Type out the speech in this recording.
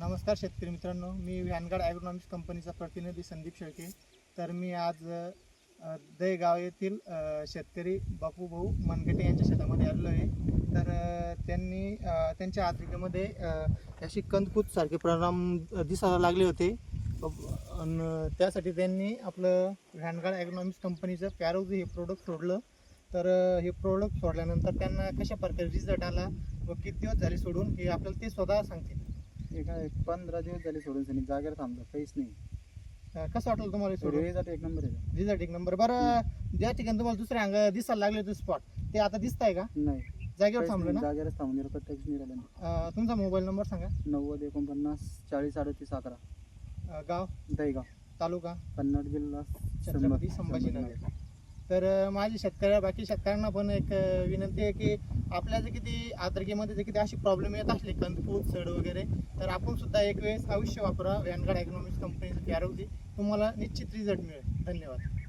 नमस्कार शेतकरी मित्रांनो मी व्हॅनगार्ड ॲग्रोनॉमिक्स कंपनीचा प्रतिनिधी संदीप शेळके. तर मी आज अ, दहेगाव येथील शेतकरी बापू भाऊ मनगटे यांच्या शेतामध्ये आलेलो आहे. तर त्यांनी त्यांच्या आद्रिकेमध्ये अशी कंदपूत सारखे परिणाम दिसायला लागले होते. त्यासाठी त्यांनी आपलं व्हॅनगार्ड ॲग्रोनॉमिक्स कंपनीचं पॅरोज हे प्रोडक्ट सोडलं. तर हे प्रोडक्ट सोडल्यानंतर त्यांना कशा प्रकारे रिझल्ट आला व किती दिवस झाले सोडून हे आपल्याला ते स्वतः सांगतील. पंधरा दिवस झाले सोडून सनी जागेवर थांबलो काहीच नाही. अ, कसं वाटलं तुम्हाला हे सोडून? रेजात एक नंबर आहे रिझल्ट एक नंबर बरं ज्या ठिकाणी तुम्हाला दुसरे अंग दिसायला लागले होते स्पॉट ते आता दिसत आहे का? नाही. जागेवर काहीच थांबलं नाही, ना? जागेवरच थांबून गेलो प्रत्यक्ष नाही. अ, तुमचा मोबाईल नंबर सांगा. नव्वद एकोणपन्नास चाळीस अडतीस अकरा. अ, गाव? दहीगाव. तालुका? कन्नड जिल्हा छत्रपती संभाजीनगर. तर माझी शेतकऱ्या बाकी शेतकऱ्यांना पण एक विनंती आहे की आपल्या जे किती आद्रकीमध्ये जे किती अशी प्रॉब्लेम येत असले कंदपूत सड वगैरे तर आपण सुद्धा एक वेळेस अवश्य वापरा. व्हॅनगार्ड ॲग्नॉमिक्स कंपनीचं कॅरोजी तुम्हाला निश्चित रिझल्ट मिळेल. धन्यवाद.